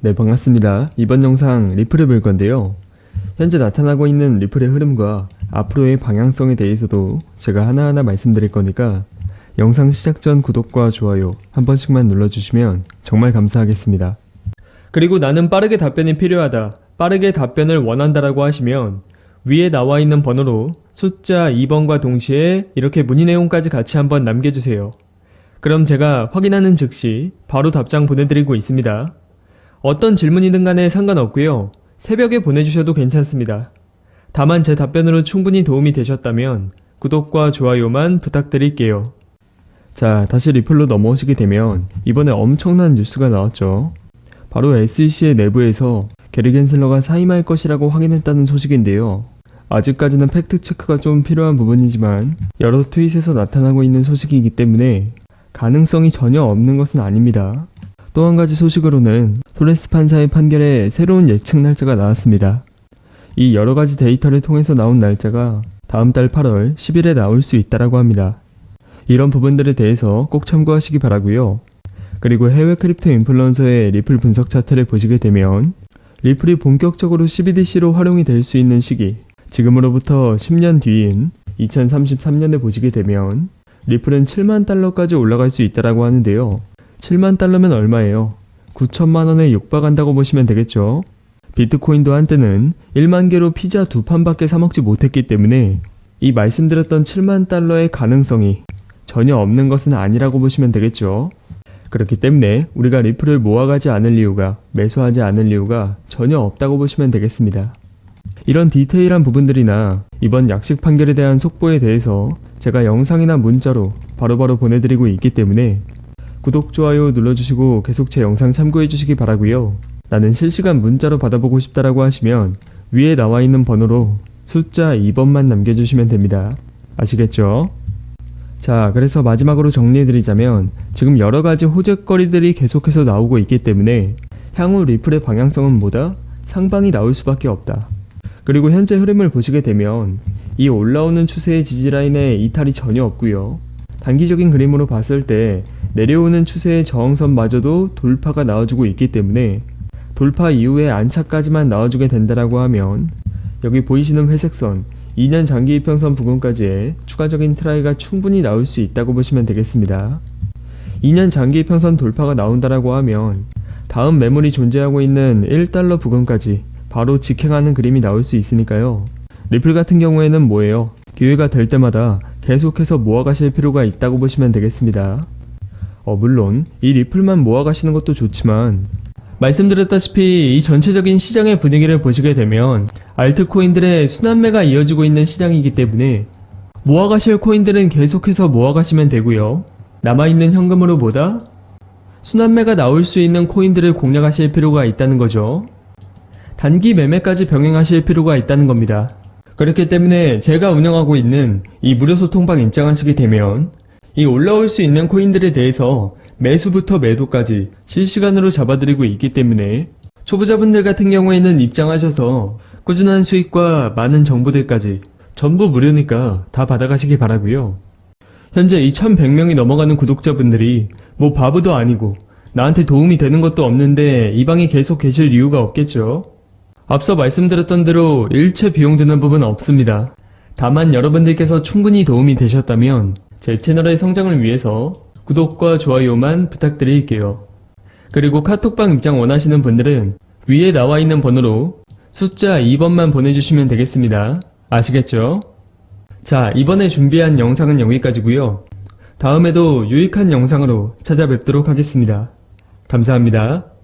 네, 반갑습니다. 이번 영상 리플을 볼 건데요. 현재 나타나고 있는 리플의 흐름과 앞으로의 방향성에 대해서도 제가 하나하나 말씀드릴 거니까 영상 시작 전 구독과 좋아요 한 번씩만 눌러주시면 정말 감사하겠습니다. 그리고 나는 빠르게 답변이 필요하다. 빠르게 답변을 원한다라고 하시면 위에 나와 있는 번호로 숫자 2번과 동시에 이렇게 문의 내용까지 같이 한번 남겨주세요. 그럼 제가 확인하는 즉시 바로 답장 보내드리고 있습니다. 어떤 질문이든 간에 상관없고요. 새벽에 보내주셔도 괜찮습니다. 다만 제 답변으로 충분히 도움이 되셨다면 구독과 좋아요만 부탁드릴게요. 자, 다시 리플로 넘어오시게 되면 이번에 엄청난 뉴스가 나왔죠. 바로 SEC의 내부에서 게리 겐슬러가 사임할 것이라고 확인했다는 소식인데요. 아직까지는 팩트 체크가 좀 필요한 부분이지만 여러 트윗에서 나타나고 있는 소식이기 때문에 가능성이 전혀 없는 것은 아닙니다. 또 한 가지 소식으로는 토레스 판사의 판결에 새로운 예측 날짜가 나왔습니다. 이 여러 가지 데이터를 통해서 나온 날짜가 다음 달 8월 10일에 나올 수 있다라고 합니다. 이런 부분들에 대해서 꼭 참고하시기 바라고요. 그리고 해외 크립토 인플루언서의 리플 분석 차트를 보시게 되면 리플이 본격적으로 CBDC로 활용이 될 수 있는 시기 지금으로부터 10년 뒤인 2033년에 보시게 되면 리플은 7만 달러까지 올라갈 수 있다라고 하는데요. 7만 달러면 얼마예요? 9천만 원에 육박한다고 보시면 되겠죠. 비트코인도 한때는 1만 개로 피자 두 판밖에 사 먹지 못했기 때문에 이 말씀드렸던 7만 달러의 가능성이 전혀 없는 것은 아니라고 보시면 되겠죠. 그렇기 때문에 우리가 리플을 모아가지 않을 이유가 매수하지 않을 이유가 전혀 없다고 보시면 되겠습니다. 이런 디테일한 부분들이나 이번 약식 판결에 대한 속보에 대해서 제가 영상이나 문자로 바로바로 보내드리고 있기 때문에 구독, 좋아요 눌러주시고 계속 제 영상 참고해주시기 바라고요. 나는 실시간 문자로 받아보고 싶다라고 하시면 위에 나와 있는 번호로 숫자 2번만 남겨주시면 됩니다. 아시겠죠? 자, 그래서 마지막으로 정리해드리자면 지금 여러 가지 호재거리들이 계속해서 나오고 있기 때문에 향후 리플의 방향성은 뭐다? 상방이 나올 수밖에 없다. 그리고 현재 흐름을 보시게 되면 이 올라오는 추세의 지지라인에 이탈이 전혀 없고요. 단기적인 그림으로 봤을 때 내려오는 추세의 저항선마저도 돌파가 나와주고 있기 때문에 돌파 이후에 안착까지만 나와주게 된다라고 하면 여기 보이시는 회색선 2년 장기 이평선 부근까지의 추가적인 트라이가 충분히 나올 수 있다고 보시면 되겠습니다. 2년 장기 이평선 돌파가 나온다라고 하면 다음 매물이 존재하고 있는 1달러 부근까지 바로 직행하는 그림이 나올 수 있으니까요. 리플 같은 경우에는 뭐예요? 기회가 될 때마다 계속해서 모아가실 필요가 있다고 보시면 되겠습니다. 어, 물론 이 리플만 모아가시는 것도 좋지만 말씀드렸다시피 이 전체적인 시장의 분위기를 보시게 되면 알트코인들의 순환매가 이어지고 있는 시장이기 때문에 모아가실 코인들은 계속해서 모아가시면 되고요. 남아있는 현금으로 보다 순환매가 나올 수 있는 코인들을 공략하실 필요가 있다는 거죠. 단기 매매까지 병행하실 필요가 있다는 겁니다. 그렇기 때문에 제가 운영하고 있는 이 무료 소통방 입장하시게 되면 이 올라올 수 있는 코인들에 대해서 매수부터 매도까지 실시간으로 잡아드리고 있기 때문에 초보자분들 같은 경우에는 입장하셔서 꾸준한 수익과 많은 정보들까지 전부 무료니까 다 받아가시기 바라고요. 현재 2100명이 넘어가는 구독자분들이 뭐 바보도 아니고 나한테 도움이 되는 것도 없는데 이 방에 계속 계실 이유가 없겠죠. 앞서 말씀드렸던 대로 일체 비용 드는 부분 없습니다. 다만 여러분들께서 충분히 도움이 되셨다면 제 채널의 성장을 위해서 구독과 좋아요만 부탁드릴게요. 그리고 카톡방 입장 원하시는 분들은 위에 나와 있는 번호로 숫자 2번만 보내주시면 되겠습니다. 아시겠죠? 자, 이번에 준비한 영상은 여기까지고요. 다음에도 유익한 영상으로 찾아뵙도록 하겠습니다. 감사합니다.